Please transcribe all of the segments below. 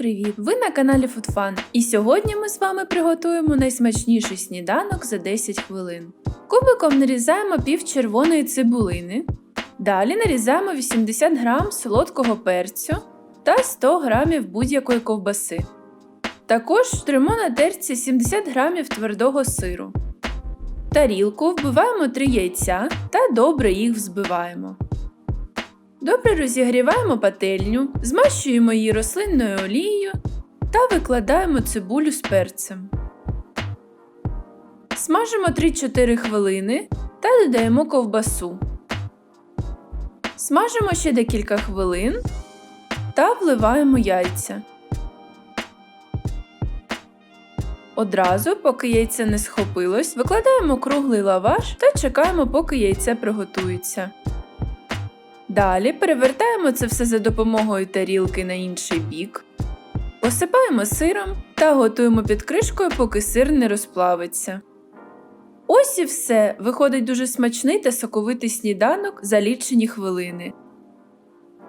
привіт! Ви на каналі FoodFun. І сьогодні ми з вами приготуємо найсмачніший сніданок за 10 хвилин. Кубиком нарізаємо пів червоної цибулини. Далі нарізаємо 80 грам солодкого перцю та 100 грамів будь-якої ковбаси. Також тримо на терці 70 грамів твердого сиру. В Тарілку вбиваємо 3 яйця та добре їх взбиваємо. Добре розігріваємо пательню, змащуємо її рослинною олією та викладаємо цибулю з перцем. Смажимо 3-4 хвилини та додаємо ковбасу. Смажимо ще декілька хвилин та вливаємо яйця. Одразу, поки яйце не схопилось, викладаємо круглий лаваш та чекаємо, поки яйце приготується. Далі перевертаємо це все за допомогою тарілки на інший бік, посипаємо сиром та готуємо під кришкою, поки сир не розплавиться. Ось і все. Виходить дуже смачний та соковитий сніданок за лічені хвилини.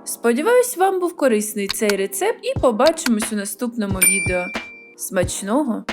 Сподіваюсь, вам був корисний цей рецепт і побачимось у наступному відео. Смачного!